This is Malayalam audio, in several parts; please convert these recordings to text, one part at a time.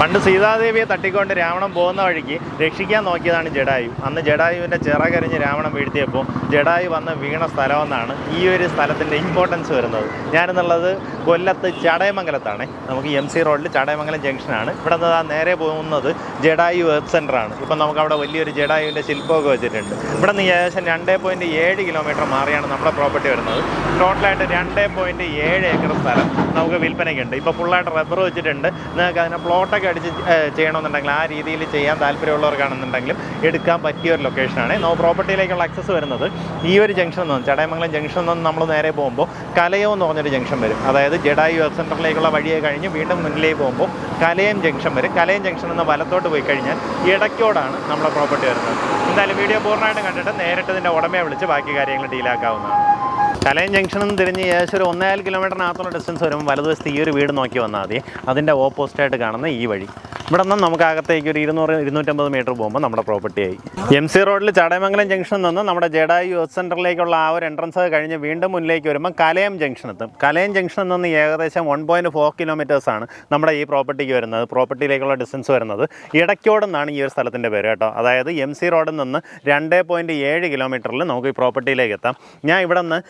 പണ്ട് സീതാദേവിയെ തട്ടിക്കൊണ്ട് രാവണൻ പോകുന്ന വഴിക്ക് രക്ഷിക്കാൻ നോക്കിയതാണ് ജഡായു. അന്ന് ജഡായുവിന്റെ ചിറകരിഞ്ഞ് രാവണൻ വീഴ്ത്തിയപ്പോൾ ജഡായു വന്ന് വീണ സ്ഥലമെന്നാണ് ഈ ഒരു സ്ഥലത്തിന്റെ ഇമ്പോർട്ടൻസ് വരുന്നത്. ഞാനെന്നുള്ളത് കൊല്ലത്ത് ചടയമംഗലത്താണ്. നമുക്ക് എം സി റോഡിൽ ചടയമംഗലം ജംഗ്ഷനാണ്. ഇവിടെ നിന്ന് നേരെ പോകുന്നത് ജഡായു വെബ് സെന്ററാണ് ഇപ്പം നമുക്ക് അവിടെ വലിയൊരു ജഡായുവിന്റെ ശില്പമൊക്കെ വെച്ചിട്ടുണ്ട്. ഇവിടെ നിന്ന് ഏകദേശം രണ്ട് പോയിന്റ് ഏഴ് കിലോമീറ്റർ മാറിയാണ് നമ്മുടെ പ്രോപ്പർട്ടി വരുന്നത്. ടോട്ടലായിട്ട് രണ്ട് പോയിന്റ് ഏഴ് ഏക്കർ സ്ഥലം നമുക്ക് വിൽപ്പനയ്ക്കുണ്ട്. ഇപ്പോൾ ഫുള്ളായിട്ട് റബ്ബർ വെച്ചിട്ടുണ്ട്. നിങ്ങൾക്ക് അതിനെ പ്ലോട്ടൊക്കെ അടിച്ച് ചെയ്യണമെന്നുണ്ടെങ്കിൽ ആ രീതിയിൽ ചെയ്യാൻ താല്പര്യമുള്ളവർക്കാണെന്നുണ്ടെങ്കിലും എടുക്കാൻ പറ്റിയ ഒരു ലൊക്കേഷനാണ് നോ പ്രോപ്പർട്ടിയിലേക്കുള്ള ആക്സസ് വരുന്നത് ഈ ഒരു ജംഗ്ഷൻ നിന്ന് ചടയമംഗലം ജംഗ്ഷൻ നിന്ന് നമ്മൾ നേരെ പോകുമ്പോൾ കലയോ എന്ന് പറഞ്ഞൊരു ജംഗ്ഷൻ വരും. അതായത് ജഡായു എർത്ത് സെന്ററിലേക്കുള്ള വഴിയെ കഴിഞ്ഞ് വീണ്ടും മുന്നിലേക്ക് പോകുമ്പോൾ കലയം ജംഗ്ഷൻ വരും. കലയം ജംഗ്ഷൻ നിന്ന് വലത്തോട്ട് പോയി കഴിഞ്ഞാൽ ഇടയ്ക്കോടാണ് നമ്മുടെ പ്രോപ്പർട്ടി വരുന്നത്. എന്തായാലും വീഡിയോ പൂർണമായിട്ടും കണ്ടിട്ട് നേരിട്ട് ഇതിന്റെ ഉടമയെ വിളിച്ച് ബാക്കി കാര്യങ്ങൾ ഡീലാക്കാവുന്നതാണ് കലയം ജംഗ്ഷനും തിരിഞ്ഞ് ഏകദേശം ഒരു ഒന്നേകാൽ കിലോമീറ്ററിനകത്തുള്ള ഡിസ്റ്റൻസ് വരുമ്പോൾ വലതുവശത്ത് ഈ ഒരു വീട് നോക്കി വന്നാൽ മതി. അതിന്റെ ഓപ്പോസിറ്റായിട്ട് കാണുന്ന ഈ വഴി. ഇവിടെ നിന്ന് നമുക്ക് അകത്തേക്ക് ഒരു ഇരുന്നൂറ് ഇരുന്നൂറ്റമ്പത് മീറ്റർ പോകുമ്പോൾ നമ്മുടെ പ്രോപ്പർട്ടി ആയി. എം സി റോഡിൽ ചടയമംഗലം ജംഗ്ഷനിൽ നിന്ന് നമ്മുടെ ജഡായു യൂത്ത് സെന്ററിലേക്കുള്ള ആ ഒരു എൻട്രൻസ് കഴിഞ്ഞ് വീണ്ടും മുന്നിലേക്ക് വരുമ്പോൾ കലയം ജംഗ്ഷൻ എത്തും കലയം ജംഗ്ഷനിൽ നിന്ന് ഏകദേശം വൺ പോയിന്റ് ഫോർ കിലോമീറ്റേഴ്സാണ് നമ്മുടെ ഈ പ്രോപ്പർട്ടിക്ക് വരുന്നത്. പ്രോപ്പർട്ടിയിലേക്കുള്ള ഡിസ്റ്റൻസ് വരുന്നത്. ഇടയ്ക്കോടെന്നാണ് ഈ ഒരു സ്ഥലത്തിന്റെ പേര് കേട്ടോ. അതായത് എം സി റോഡിൽ നിന്ന് രണ്ട് പോയിന്റ് ഏഴ് കിലോമീറ്ററിൽ നമുക്ക് ഈ പ്രോപ്പർട്ടിയിലേക്ക് എത്താം. ഞാൻ ഇവിടെ നിന്ന്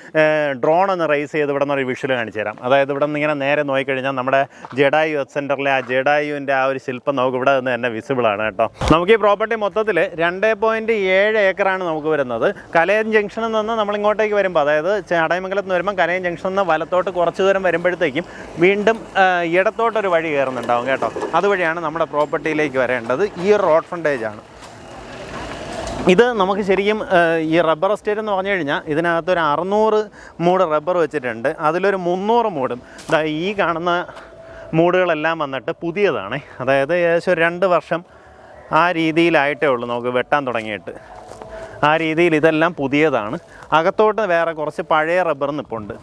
ഡ്രോൺ ഒന്ന് റേസ് ചെയ്ത് ഇവിടെ നിന്നൊരു വിഷ്വൽ കാണിച്ചു തരാം. അതായത് ഇവിടെ നിന്ന് ഇങ്ങനെ നേരെ നോക്കിക്കഴിഞ്ഞാൽ നമ്മുടെ ജഡായു യൂത്ത് സെന്ററിലെ ആ ജഡായുവിന്റെ ആ ഒരു ശില്പം നമുക്ക് ഇവിടെ നിന്ന് തന്നെ വിസിബിൾ ആണ് കേട്ടോ. നമുക്ക് ഈ പ്രോപ്പർട്ടി മൊത്തത്തിൽ രണ്ട് പോയിന്റ് ഏഴ് ഏക്കറാണ് നമുക്ക് വരുന്നത്. കലയൻ ജംഗ്ഷനിൽ നിന്ന് നമ്മൾ ഇങ്ങോട്ടേക്ക് വരുമ്പോൾ അതായത് അടയമംഗലത്ത് നിന്ന് വരുമ്പോൾ കലയൻ ജംഗ്ഷനിൽ നിന്ന് വലത്തോട്ട് കുറച്ച് ദൂരം വരുമ്പോഴത്തേക്കും വീണ്ടും ഇടത്തോട്ടൊരു വഴി കയറുന്നുണ്ടാവും കേട്ടോ. അതുവഴിയാണ് നമ്മുടെ പ്രോപ്പർട്ടിയിലേക്ക് വരേണ്ടത്. ഈ റോഡ് ഫ്രണ്ടേജ് ആണ്. ഇത് നമുക്ക് ശരിക്കും ഈ റബ്ബർ എസ്റ്റേറ്റ് എന്ന് പറഞ്ഞു കഴിഞ്ഞാൽ ഇതിനകത്ത് ഒരു അറുന്നൂറ് മൂട് റബ്ബർ വെച്ചിട്ടുണ്ട്. അതിലൊരു മുന്നൂറ് മൂടും. ഈ കാണുന്ന മൂടുകളെല്ലാം വന്നിട്ട് പുതിയതാണ്. അതായത് ഏകദേശം രണ്ട് വർഷം ആ രീതിയിലായിട്ടേ ഉള്ളൂ നമുക്ക് വെട്ടാൻ തുടങ്ങിയിട്ട്. ആ രീതിയിൽ ഇതെല്ലാം പുതിയതാണ്. അകത്തോട്ട് വേറെ കുറച്ച് പഴയ റബ്ബർ നിപ്പുണ്ട്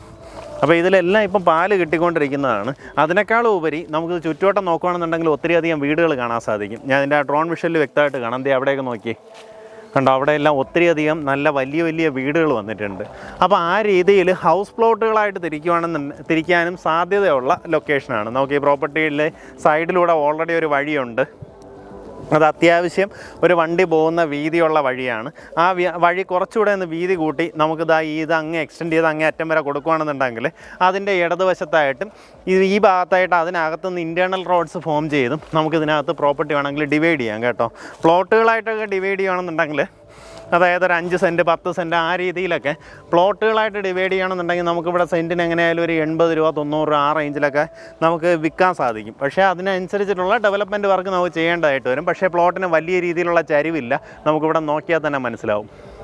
അപ്പോൾ ഇതിലെല്ലാം ഇപ്പം പാൽ കിട്ടിക്കൊണ്ടിരിക്കുന്നതാണ്. അതിനേക്കാളും ഉപരി നമുക്ക് ചുറ്റുവട്ടം നോക്കുകയാണെന്നുണ്ടെങ്കിൽ ഒത്തിരി അധികം വീടുകൾ കാണാൻ സാധിക്കും. ഞാൻ അതിന്റെ ആ ഡ്രോൺ വിഷനിൽ വ്യക്തമായിട്ട് കാണാം. എന്തേ അവിടെയൊക്കെ നോക്കി കണ്ടോ അവിടെയെല്ലാം ഒത്തിരി അധികം നല്ല വലിയ വലിയ വീടുകൾ വന്നിട്ടുണ്ട്. അപ്പോൾ ആ രീതിയിൽ ഹൗസ് പ്ലോട്ടുകളായിട്ട് തിരിക്കുവാണെന്ന് തിരിക്കാനും സാധ്യതയുള്ള ലൊക്കേഷനാണ് നമുക്ക് ഈ പ്രോപ്പർട്ടിയിലെ സൈഡിലൂടെ ഓൾറെഡി ഒരു വഴിയുണ്ട്. അത് അത്യാവശ്യം ഒരു വണ്ടി പോകുന്ന വീതിയുള്ള വഴിയാണ്. ആ വഴി കുറച്ചുകൂടെ ഒന്ന് വീതി കൂട്ടി നമുക്ക് ഇതാ ഇത് അങ്ങ് എക്സ്റ്റെൻഡ് ചെയ്ത് അങ്ങേ അറ്റം വരെ കൊടുക്കുകയാണെന്നുണ്ടെങ്കിൽ അതിന്റെ ഇടതുവശത്തായിട്ടും ഇത് ഈ ഭാഗത്തായിട്ട് അതിനകത്തുനിന്ന് ഇന്റേർണൽ റോഡ്സ് ഫോം ചെയ്തും നമുക്കിതിനകത്ത് പ്രോപ്പർട്ടി വേണമെങ്കിൽ ഡിവൈഡ് ചെയ്യാം കേട്ടോ. പ്ലോട്ടുകളായിട്ടൊക്കെ ഡിവൈഡ് ചെയ്യുകയാണെന്നുണ്ടെങ്കിൽ അതായത് ഒരു അഞ്ച് സെന്റ് പത്ത് സെന്റ് ആ രീതിയിലൊക്കെ പ്ലോട്ടുകളായിട്ട് ഡിവൈഡ് ചെയ്യണമെന്നുണ്ടെങ്കിൽ നമുക്കിവിടെ സെന്റിന് എങ്ങനെയായാലും ഒരു എൺപത് രൂപ തൊണ്ണൂറ് രൂപ ആ റേഞ്ചിലൊക്കെ നമുക്ക് വിൽക്കാൻ സാധിക്കും. പക്ഷേ അതിനനുസരിച്ചിട്ടുള്ള ഡെവലപ്മെന്റ് വർക്ക് നമുക്ക് ചെയ്യേണ്ടതായിട്ട് വരും. പക്ഷേ പ്ലോട്ടിന് വലിയ രീതിയിലുള്ള ചരിവില്ല. നമുക്കിവിടെ നോക്കിയാൽ തന്നെ മനസ്സിലാവും.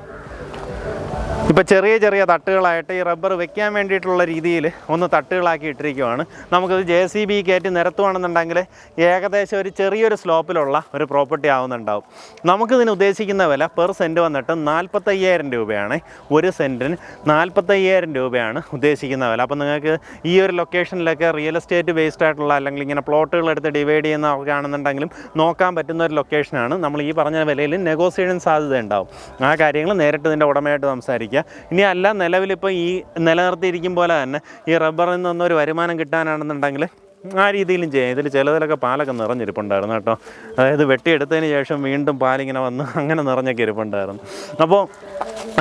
ഇപ്പോൾ ചെറിയ ചെറിയ തട്ടുകളായിട്ട് ഈ റബ്ബർ വെക്കാൻ വേണ്ടിയിട്ടുള്ള രീതിയിൽ ഒന്ന് തട്ടുകളാക്കി ഇട്ടിരിക്കുവാണ്. നമുക്കത് ജെ സി ബി കയറ്റി നിരത്തുവാണെന്നുണ്ടെങ്കിൽ ഏകദേശം ഒരു ചെറിയൊരു സ്ലോപ്പിലുള്ള ഒരു പ്രോപ്പർട്ടി ആവുന്നുണ്ടാവും. നമുക്കിതിന് ഉദ്ദേശിക്കുന്ന വില പെർ സെന്റ് വന്നിട്ട് നാൽപ്പത്തയ്യായിരം രൂപയാണ്. ഒരു സെന്റിന് നാൽപ്പത്തയ്യായിരം രൂപയാണ് ഉദ്ദേശിക്കുന്ന വില. അപ്പോൾ നിങ്ങൾക്ക് ഈ ഒരു ലൊക്കേഷനിലൊക്കെ റിയൽ എസ്റ്റേറ്റ് ബേസ്ഡ് ആയിട്ടുള്ള അല്ലെങ്കിൽ ഇങ്ങനെ പ്ലോട്ടുകൾ എടുത്ത് ഡിവൈഡ് ചെയ്യുന്നവർക്കാണെന്നുണ്ടെങ്കിലും നോക്കാൻ പറ്റുന്ന ഒരു ലൊക്കേഷനാണ്. നമ്മൾ ഈ പറഞ്ഞ വിലയിൽ നെഗോസിയേഷൻ സാധ്യത ഉണ്ടാവും ആ കാര്യങ്ങൾ നേരിട്ട് ഇതിന്റെ ഉടമയായിട്ട് സംസാരിക്കുക ഇനി അല്ല നിലവിലിപ്പോൾ ഈ നിലനിർത്തിയിരിക്കും പോലെ തന്നെ ഈ റബ്ബറിൽ നിന്നൊരു വരുമാനം കിട്ടാനാണെന്നുണ്ടെങ്കിൽ ആ രീതിയിലും ചെയ്യാം. ഇതിൽ ചിലതിലൊക്കെ പാലൊക്കെ നിറഞ്ഞിരിപ്പുണ്ടായിരുന്നു കേട്ടോ. അതായത് വെട്ടിയെടുത്തതിന് ശേഷം വീണ്ടും പാലിങ്ങനെ വന്ന് അങ്ങനെ നിറഞ്ഞൊക്കെ ഇരിപ്പുണ്ടായിരുന്നു. അപ്പോൾ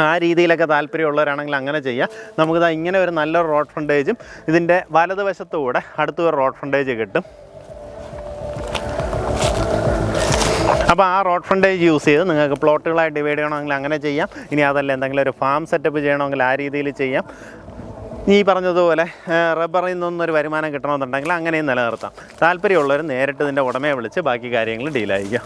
ആ രീതിയിലൊക്കെ താല്പര്യമുള്ളവരാണെങ്കിൽ അങ്ങനെ ചെയ്യാം. നമുക്കിതാ ഇങ്ങനെ ഒരു നല്ലൊരു റോഡ് ഫ്രണ്ടേജും ഇതിന്റെ വലതുവശത്തുകൂടെ അടുത്തൊരു റോഡ് ഫ്രണ്ടേജ് കിട്ടും. അപ്പോൾ ആ റോഡ് ഫ്രണ്ടേജ് യൂസ് ചെയ്ത് നിങ്ങൾക്ക് പ്ലോട്ടുകളായി ഡിവൈഡ് ചെയ്യണമെങ്കിൽ അങ്ങനെ ചെയ്യാം. ഇനി അതല്ല എന്തെങ്കിലും ഒരു ഫാം സെറ്റപ്പ് ചെയ്യണമെങ്കിൽ ആ രീതിയിൽ ചെയ്യാം. ഈ പറഞ്ഞതുപോലെ റബ്ബറിൽ നിന്നൊരു വരുമാനം കിട്ടണമെന്നുണ്ടെങ്കിൽ അങ്ങനെയും നിലനിർത്താം. താല്പര്യമുള്ളവർ നേരിട്ട് ഇതിന്റെ ഉടമയെ വിളിച്ച് ബാക്കി കാര്യങ്ങൾ ഡീലായിരിക്കാം.